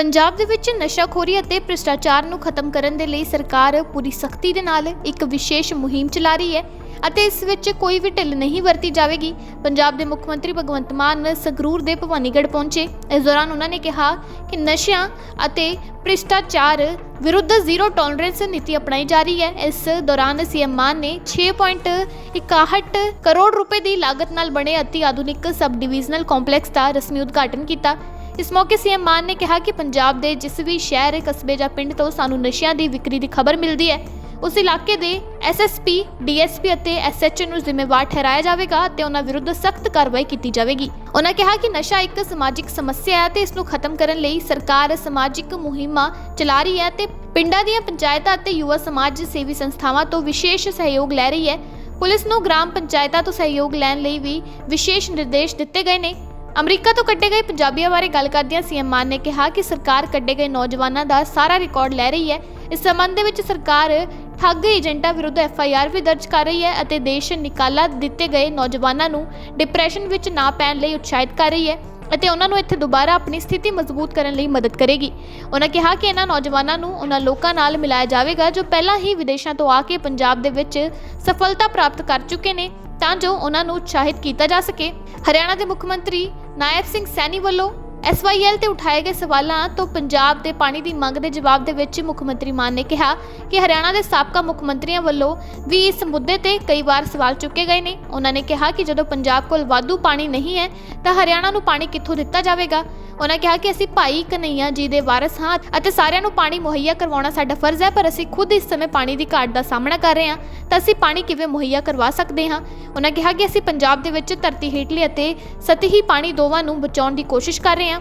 ਪੰਜਾਬ ਦੇ ਵਿੱਚ ਨਸ਼ਾਖੋਰੀ ਅਤੇ ਭ੍ਰਿਸ਼ਟਾਚਾਰ ਨੂੰ ਖਤਮ ਕਰਨ ਦੇ ਲਈ ਸਰਕਾਰ ਪੂਰੀ ਸਖਤੀ ਦੇ ਨਾਲ ਇੱਕ ਵਿਸ਼ੇਸ਼ ਮੁਹਿੰਮ ਚਲਾ ਰਹੀ ਹੈ ਅਤੇ ਇਸ ਵਿੱਚ ਕੋਈ ਵੀ ਢਿੱਲ ਨਹੀਂ ਵਰਤੀ ਜਾਵੇਗੀ। ਪੰਜਾਬ ਦੇ ਮੁੱਖ ਮੰਤਰੀ ਭਗਵੰਤ ਮਾਨ ਸੰਗਰੂਰ ਦੇ ਭਵਾਨੀਗੜ੍ਹ ਪਹੁੰਚੇ। ਇਸ ਦੌਰਾਨ ਉਹਨਾਂ ਨੇ ਕਿਹਾ ਕਿ ਨਸ਼ਿਆਂ ਅਤੇ ਭ੍ਰਿਸ਼ਟਾਚਾਰ ਵਿਰੁੱਧ ਜ਼ੀਰੋ ਟੋਲਰੈਂਸ ਨੀਤੀ ਅਪਣਾਈ ਜਾ ਰਹੀ ਹੈ। ਇਸ ਦੌਰਾਨ ਸੀਐਮ ਮਾਨ ਨੇ 6.61 ਕਰੋੜ ਰੁਪਏ ਦੀ ਲਾਗਤ ਨਾਲ ਬਣੇ ਅਤੀ ਆਧੁਨਿਕ ਸਬ ਡਿਵੀਜ਼ਨਲ ਕੰਪਲੈਕਸ ਦਾ ਰਸਮੀ ਉਦਘਾਟਨ ਕੀਤਾ। ਇਸ ਮੌਕੇ ਸੀਐਮ ਮਾਨ ਨੇ ਕਿਹਾ ਕਿ ਪੰਜਾਬ ਦੇ ਜਿਸ ਵੀ ਸ਼ਹਿਰ, ਕਸਬੇ ਜਾਂ ਪਿੰਡ ਤੋਂ ਸਾਨੂੰ ਨਸ਼ਿਆਂ ਦੀ ਵਿਕਰੀ ਦੀ ਖਬਰ ਮਿਲਦੀ ਹੈ, ਉਸ ਇਲਾਕੇ ਦੇ ਐਸਐਸਪੀ ਡੀਐਸਪੀ ਅਤੇ ਐਸਐਚਓ ਨੂੰ ਜ਼ਿੰਮੇਵਾਰ ਠਹਿਰਾਇਆ ਜਾਵੇਗਾ ਅਤੇ ਉਹਨਾਂ ਵਿਰੁੱਧ ਸਖਤ ਕਾਰਵਾਈ ਕੀਤੀ ਜਾਵੇਗੀ। ਉਹਨਾਂ ਕਿਹਾ ਕਿ ਨਸ਼ਾ ਇੱਕ ਸਮਾਜਿਕ ਸਮੱਸਿਆ ਹੈ ਤੇ ਇਸ ਨੂੰ ਖਤਮ ਕਰਨ ਲਈ ਸਰਕਾਰ ਸਮਾਜਿਕ ਮੁਹਿੰਮਾਂ ਚਲਾ ਰਹੀ ਹੈ ਤੇ ਪਿੰਡਾਂ ਦੀਆਂ ਪੰਚਾਇਤਾਂ ਅਤੇ ਯੁਵਾ ਸਮਾਜ ਸੇਵੀ ਸੰਸਥਾਵਾਂ ਤੋਂ ਵਿਸ਼ੇਸ਼ ਸਹਿਯੋਗ ਲੈ ਰਹੀ ਹੈ। ਪੁਲਿਸ ਨੂੰ ਗ੍ਰਾਮ ਪੰਚਾਇਤਾਂ ਤੋਂ ਸਹਿਯੋਗ ਲੈਣ ਲਈ ਵੀ ਵਿਸ਼ੇਸ਼ ਨਿਰਦੇਸ਼ ਦਿੱਤੇ ਗਏ ਨੇ। ਅਮਰੀਕਾ ਤੋਂ ਕੱਢੇ ਗਏ ਪੰਜਾਬੀਆਂ ਬਾਰੇ ਗੱਲ ਕਰਦਿਆਂ ਸੀਐਮ ਮਾਨ ਨੇ ਕਿਹਾ ਕਿ ਸਰਕਾਰ ਕੱਢੇ ਗਏ ਨੌਜਵਾਨਾਂ ਦਾ ਸਾਰਾ ਰਿਕਾਰਡ ਲੈ ਰਹੀ ਹੈ। ਇਸ ਸੰਬੰਧ ਦੇ ਵਿੱਚ ਸਰਕਾਰ ਠੱਗ ਏਜੰਟਾਂ ਵਿਰੁੱਧ ਐਫਆਈਆਰ ਵੀ ਦਰਜ ਕਰ ਰਹੀ ਹੈ ਅਤੇ ਦੇਸ਼ ਨਿਕਾਲਾ ਦਿੱਤੇ ਗਏ ਨੌਜਵਾਨਾਂ ਨੂੰ ਡਿਪਰੈਸ਼ਨ ਵਿੱਚ ਨਾ ਪੈਣ ਲਈ ਉਤਸ਼ਾਹਿਤ ਕਰ ਰਹੀ ਹੈ। ਅਤੇ ਉਹਨਾਂ ਨੂੰ ਇੱਥੇ ਦੁਬਾਰਾ ਆਪਣੀ ਸਥਿਤੀ ਮਜ਼ਬੂਤ ਕਰਨ ਲਈ ਮਦਦ ਕਰੇਗੀ। ਉਹਨਾਂ ਕਿਹਾ ਕਿ ਇਹਨਾਂ ਨੌਜਵਾਨਾਂ ਨੂੰ ਉਹਨਾਂ ਲੋਕਾਂ ਨਾਲ ਮਿਲਾਇਆ ਜਾਵੇਗਾ, ਜੋ ਪਹਿਲਾਂ ਹੀ ਵਿਦੇਸ਼ਾਂ ਤੋਂ ਆ ਕੇ ਪੰਜਾਬ ਦੇ ਵਿੱਚ ਸਫਲਤਾ ਪ੍ਰਾਪਤ ਕਰ ਚੁੱਕੇ ਨੇ, ਤਾਂ ਜੋ ਉਹਨਾਂ ਨੂੰ ਉਤਸ਼ਾਹਿਤ ਕੀਤਾ ਜਾ ਸਕੇ। ਹਰਿਆਣਾ ਦੇ ਮੁੱਖ ਮੰਤਰੀ ਨਾਇਬ ਸਿੰਘ ਸੈਣੀ ਵੱਲੋਂ ਐਸਵਾਈਐਲ ਤੇ ਉਠਾਏ ਗਏ ਸਵਾਲਾਂ ਤੋਂ ਪੰਜਾਬ ਦੇ ਪਾਣੀ ਦੀ ਮੰਗ ਦੇ ਜਵਾਬ ਦੇ ਵਿੱਚ ਮੁੱਖ ਮੰਤਰੀ ਮਾਨ ਨੇ ਕਿਹਾ ਕਿ ਹਰਿਆਣਾ ਦੇ ਸਾਬਕਾ ਮੁੱਖ ਮੰਤਰੀਆਂ ਵੱਲੋਂ ਵੀ ਇਸ ਮੁੱਦੇ ਤੇ ਕਈ ਵਾਰ ਸਵਾਲ ਚੁੱਕੇ ਗਏ ਨੇ। ਉਹਨਾਂ ਨੇ ਕਿਹਾ ਕਿ ਜਦੋਂ ਪੰਜਾਬ ਕੋਲ ਵਾਧੂ ਪਾਣੀ ਨਹੀਂ ਹੈ, ਤਾਂ ਹਰਿਆਣਾ ਨੂੰ ਪਾਣੀ ਕਿੱਥੋਂ ਦਿੱਤਾ ਜਾਵੇਗਾ? ਉਹਨਾਂ ਕਿਹਾ ਕਿ ਅਸੀਂ ਭਾਈ ਕਨਈਆ ਜੀ ਦੇ ਵਾਰਸ ਹਾਂ ਅਤੇ ਸਾਰਿਆਂ ਨੂੰ ਪਾਣੀ ਮੁਹੱਈਆ ਕਰਵਾਉਣਾ ਸਾਡਾ ਫਰਜ਼ ਹੈ, ਪਰ ਅਸੀਂ ਖੁਦ ਇਸ ਸਮੇਂ ਪਾਣੀ ਦੀ ਘਾਟ ਦਾ ਸਾਹਮਣਾ ਕਰ ਰਹੇ ਹਾਂ। ਤਾਂ ਅਸੀਂ ਪਾਣੀ ਕਿਵੇਂ ਮੁਹੱਈਆ ਕਰਵਾ ਸਕਦੇ ਹਾਂ? ਉਹਨਾਂ ਕਿਹਾ ਕਿ ਅਸੀਂ ਪੰਜਾਬ ਦੇ ਵਿੱਚ ਧਰਤੀ ਹੇਠਲੇ ਅਤੇ ਸਤਹੀ ਪਾਣੀ ਦੋਵਾਂ ਨੂੰ ਬਚਾਉਣ ਦੀ ਕੋਸ਼ਿਸ਼ ਕਰ ਰਹੇ ਹਾਂ।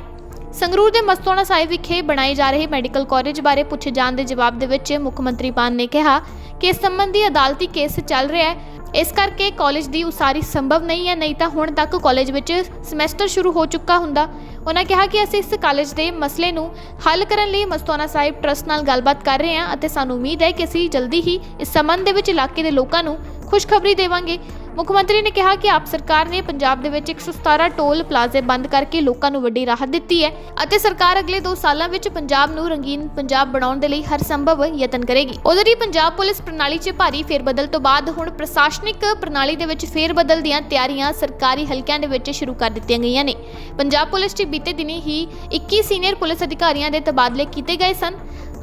ਸੰਗਰੂਰ ਦੇ ਮਸਤੋਣਾ ਸਾਹਿਬ ਵਿਖੇ ਬਣਾਏ ਜਾ ਰਹੇ ਮੈਡੀਕਲ ਕਾਲਜ ਬਾਰੇ ਪੁੱਛੇ ਜਾਣ ਦੇ ਜਵਾਬ ਦੇ ਵਿੱਚ ਮੁੱਖ ਮੰਤਰੀ ਪਾਨ ਨੇ ਕਿਹਾ ਕਿ ਇਸ ਸੰਬੰਧੀ ਅਦਾਲਤੀ ਕੇਸ ਚੱਲ ਰਿਹਾ ਹੈ। ਇਸ ਕਰਕੇ ਕਾਲਜ ਦੀ ਉਸਾਰੀ ਸੰਭਵ ਨਹੀਂ ਹੈ, ਨਹੀਂ ਤਾਂ ਹੁਣ ਤੱਕ ਕਾਲਜ ਵਿੱਚ ਸਮੈਸਟਰ ਸ਼ੁਰੂ ਹੋ ਚੁੱਕਾ ਹੁੰਦਾ। ਉਹਨਾਂ ਕਿਹਾ ਕਿ ਅਸੀਂ ਇਸ ਕਾਲਜ ਦੇ ਮਸਲੇ ਨੂੰ ਹੱਲ ਕਰਨ ਲਈ ਮਸਤੋਨਾ ਸਾਹਿਬ ਟਰਸਟ ਨਾਲ ਗੱਲਬਾਤ ਕਰ ਰਹੇ ਹਾਂ ਅਤੇ ਸਾਨੂੰ ਉਮੀਦ ਹੈ ਕਿ ਅਸੀਂ ਜਲਦੀ ਹੀ ਇਸ ਸੰਬੰਧ ਦੇ ਵਿੱਚ ਇਲਾਕੇ ਦੇ ਲੋਕਾਂ ਨੂੰ ਖੁਸ਼ਖਬਰੀ ਦੇਵਾਂਗੇ। ਮੁੱਖ ਮੰਤਰੀ ਨੇ ਕਿਹਾ ਕਿ ਆਪ ਸਰਕਾਰ ਨੇ ਪੰਜਾਬ ਦੇ ਵਿੱਚ 117 ਟੋਲ ਪਲਾਜ਼ੇ ਬੰਦ ਕਰਕੇ ਲੋਕਾਂ ਨੂੰ ਵੱਡੀ ਰਾਹਤ ਦਿੱਤੀ ਹੈ ਅਤੇ ਸਰਕਾਰ ਅਗਲੇ 2 ਸਾਲਾਂ ਵਿੱਚ ਪੰਜਾਬ ਨੂੰ ਰੰਗੀਨ ਪੰਜਾਬ ਬਣਾਉਣ ਦੇ ਲਈ ਹਰ ਸੰਭਵ ਯਤਨ ਕਰੇਗੀ। ਉਧਰ ਹੀ ਪੰਜਾਬ ਪੁਲਿਸ ਪ੍ਰਣਾਲੀ 'ਚ ਭਾਰੀ ਫੇਰਬਦਲ ਤੋਂ ਬਾਅਦ ਹੁਣ ਪ੍ਰਸ਼ਾਸਨਿਕ ਪ੍ਰਣਾਲੀ ਦੇ ਵਿੱਚ ਫੇਰਬਦਲ ਦੀਆਂ ਤਿਆਰੀਆਂ ਸਰਕਾਰੀ ਹਲਕਿਆਂ ਦੇ ਵਿੱਚ ਸ਼ੁਰੂ ਕਰ ਦਿੱਤੀਆਂ ਗਈਆਂ ਨੇ। ਪੰਜਾਬ ਪੁਲਿਸ 'ਚ ਬੀਤੇ ਦਿਨੀ ਹੀ 21 ਸੀਨੀਅਰ ਪੁਲਿਸ ਅਧਿਕਾਰੀਆਂ ਦੇ ਤਬਾਦਲੇ ਕੀਤੇ ਗਏ ਸਨ।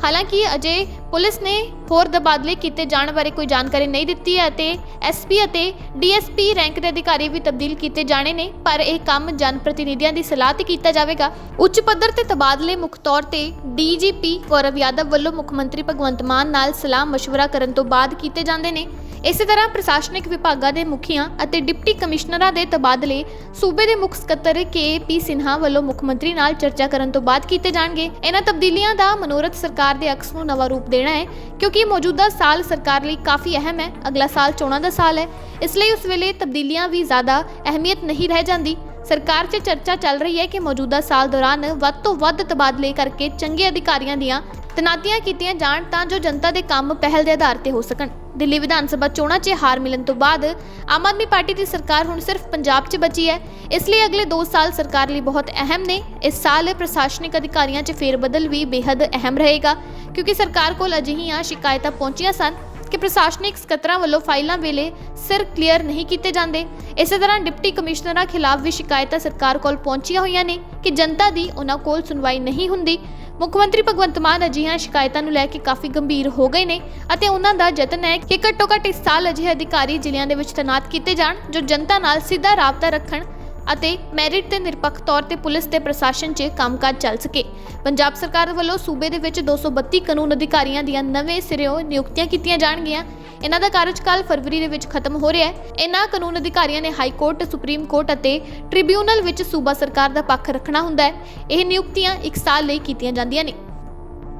ਹਾਲਾਂਕਿ ਅਜੇ ਪੁਲਿਸ ਨੇ ਹੋਰ ਤਬਾਦਲੇ ਕੀਤੇ ਜਾਣ ਬਾਰੇ ਕੋਈ ਜਾਣਕਾਰੀ ਨਹੀਂ ਦਿੱਤੀ ਹੈ ਅਤੇ ਐਸਪੀ ਅਤੇ ਡੀਐਸਪੀ ਰੈਂਕ ਦੇ ਅਧਿਕਾਰੀ ਵੀ ਤਬਦੀਲ ਕੀਤੇ ਜਾਣੇ ਨੇ ਪਰ ਇਹ ਕੰਮ ਜਨ ਪ੍ਰਤੀਨਿਧੀਆਂ ਦੀ ਸਲਾਹ ਤੇ ਕੀਤਾ ਜਾਵੇਗਾ ਉੱਚ ਪੱਧਰ ਤੇ ਤਬਾਦਲੇ ਮੁੱਖ ਤੌਰ ਤੇ ਡੀਜੀਪੀ ਗੌਰਵ ਯਾਦਵ ਵੱਲੋਂ ਮੁੱਖ ਮੰਤਰੀ ਭਗਵੰਤ ਮਾਨ ਨਾਲ ਸਲਾਹ مشورہ ਕਰਨ ਤੋਂ ਬਾਅਦ ਕੀਤੇ ਜਾਂਦੇ ਨੇ ਇਸੇ ਤਰ੍ਹਾਂ ਪ੍ਰਸ਼ਾਸਨਿਕ ਵਿਭਾਗਾਂ ਦੇ ਮੁਖੀਆਂ ਅਤੇ ਡਿਪਟੀ ਕਮਿਸ਼ਨਰਾਂ ਦੇ ਤਬਾਦਲੇ ਸੂਬੇ ਦੇ ਮੁੱਖ ਸਕੱਤਰ ਕੇਪੀ ਸਿਨਹਾ ਵੱਲੋਂ ਮੁੱਖ ਮੰਤਰੀ ਨਾਲ ਚਰਚਾ ਕਰਨ ਤੋਂ ਬਾਅਦ ਕੀਤੇ ਜਾਣਗੇ ਇਹਨਾਂ ਤਬਦੀਲੀਆਂ ਦਾ ਮਨੋਰਥ ਸਰਕਾਰ ਦੇ ਅਕਸ ਨੂੰ ਨਵਾਂ ਰੂਪ ਦੇਣਾ ਹੈ, ਕਿਉਂਕਿ ਮੌਜੂਦਾ ਸਾਲ ਸਰਕਾਰ ਲਈ ਕਾਫੀ ਅਹਿਮ ਹੈ। ਅਗਲਾ ਸਾਲ ਚੋਣਾਂ ਦਾ ਸਾਲ ਹੈ। ਇਸ ਲਈ ਉਸ ਵੇਲੇ ਤਬਦੀਲੀਆਂ ਵੀ ਜ਼ਿਆਦਾ ਅਹਿਮੀਅਤ ਨਹੀਂ ਰਹਿ ਜਾਂਦੀ। ਸਰਕਾਰ 'ਚ ਚਰਚਾ ਚੱਲ ਰਹੀ ਹੈ ਕਿ ਮੌਜੂਦਾ ਸਾਲ ਦੌਰਾਨ ਵੱਧ ਤੋਂ ਵੱਧ ਤਬਾਦਲੇ ਕਰਕੇ ਚੰਗੇ ਅਧਿਕਾਰੀਆਂ ਦੀਆਂ ਤਨਾਤੀਆਂ ਕੀਤੀਆਂ ਜਾਣ ਤਾਂ ਜੋ ਜਨਤਾ ਦੇ ਕੰਮ ਪਹਿਲ ਦੇ ਆਧਾਰ ਤੇ ਹੋ ਸਕਣ। ਦਿੱਲੀ ਵਿਧਾਨ ਸਭਾ ਚੋਣਾਂ 'ਚ ਹਾਰ ਮਿਲਣ ਤੋਂ ਬਾਅਦ ਆਮ ਆਦਮੀ ਪਾਰਟੀ ਦੀ ਸਰਕਾਰ ਹੁਣ ਸਿਰਫ ਪੰਜਾਬ 'ਚ ਬਚੀ ਹੈ। ਇਸ ਲਈ ਅਗਲੇ 2 ਸਾਲ ਸਰਕਾਰ ਲਈ ਬਹੁਤ ਅਹਿਮ ਨੇ। ਇਸ ਸਾਲ ਪ੍ਰਸ਼ਾਸਨਿਕ ਅਧਿਕਾਰੀਆਂ 'ਚ ਫੇਰਬਦਲ ਵੀ ਬੇहद ਅਹਿਮ ਰਹੇਗਾ, ਕਿਉਂਕਿ ਸਰਕਾਰ ਕੋਲ ਅਜਿਹੀਆਂ ਸ਼ਿਕਾਇਤਾਂ ਪਹੁੰਚੀਆਂ ਸਨ ਕਿ ਪ੍ਰਸ਼ਾਸਨਿਕ ਸਕੱਤਰਾਂ ਵੱਲੋਂ ਫਾਈਲਾਂ ਵੇਲੇ ਸਿਰ ਕਲੀਅਰ ਨਹੀਂ ਕੀਤੇ ਜਾਂਦੇ। ਇਸੇ ਤਰ੍ਹਾਂ ਡਿਪਟੀ ਕਮਿਸ਼ਨਰਾਂ ਖਿਲਾਫ ਵੀ ਸ਼ਿਕਾਇਤਾਂ ਸਰਕਾਰ ਕੋਲ ਪਹੁੰਚੀਆਂ ਹੋਈਆਂ ਨੇ ਕਿ ਜਨਤਾ ਦੀ ਉਹਨਾਂ ਕੋਲ ਸੁਣਵਾਈ ਨਹੀਂ ਹੁੰਦੀ। ਮੁੱਖ ਮੰਤਰੀ ਭਗਵੰਤ ਮਾਨ ਅਜਿਹੀਆਂ ਸ਼ਿਕਾਇਤਾਂ ਨੂੰ ਲੈ ਕੇ ਕਾਫੀ ਗੰਭੀਰ ਹੋ ਗਏ ਨੇ ਅਤੇ ਉਹਨਾਂ ਦਾ ਯਤਨ ਹੈ ਕਿ ਘੱਟੋ ਘੱਟ ਇਸ ਸਾਲ ਅਜਿਹੇ ਅਧਿਕਾਰੀ ਜ਼ਿਲ੍ਹਿਆਂ ਦੇ ਵਿੱਚ ਤੈਨਾਤ ਕੀਤੇ ਜਾਣ, ਜੋ ਜਨਤਾ ਨਾਲ ਸਿੱਧਾ ਰਾਬਤਾ ਰੱਖਣ ਅਤੇ ਮੈਰਿਟ ਤੇ ਨਿਰਪੱਖ ਤੌਰ ਤੇ ਪੁਲਿਸ ਤੇ ਪ੍ਰਸ਼ਾਸਨ 'ਚ ਕੰਮਕਾਜ ਚੱਲ ਸਕੇ। ਪੰਜਾਬ ਸਰਕਾਰ ਵੱਲੋਂ ਸੂਬੇ ਦੇ ਵਿੱਚ 232 ਕਾਨੂੰਨ ਅਧਿਕਾਰੀਆਂ ਦੀਆਂ ਨਵੇਂ ਸਿਰਿਓਂ ਨਿਯੁਕਤੀਆਂ ਕੀਤੀਆਂ ਜਾਣਗੀਆਂ। ਇਹਨਾਂ ਦਾ ਕਾਰਜਕਾਲ ਫਰਵਰੀ ਦੇ ਵਿੱਚ ਖਤਮ ਹੋ ਰਿਹਾ ਹੈ। ਇਹਨਾਂ ਕਾਨੂੰਨ ਅਧਿਕਾਰੀਆਂ ਨੇ ਹਾਈ ਕੋਰਟ, ਸੁਪਰੀਮ ਕੋਰਟ ਅਤੇ ਟ੍ਰਿਬਿਊਨਲ ਵਿੱਚ ਸੂਬਾ ਸਰਕਾਰ ਦਾ ਪੱਖ ਰੱਖਣਾ ਹੁੰਦਾ ਹੈ। ਇਹ ਨਿਯੁਕਤੀਆਂ 1 ਸਾਲ ਲਈ ਕੀਤੀਆਂ ਜਾਂਦੀਆਂ ਨੇ।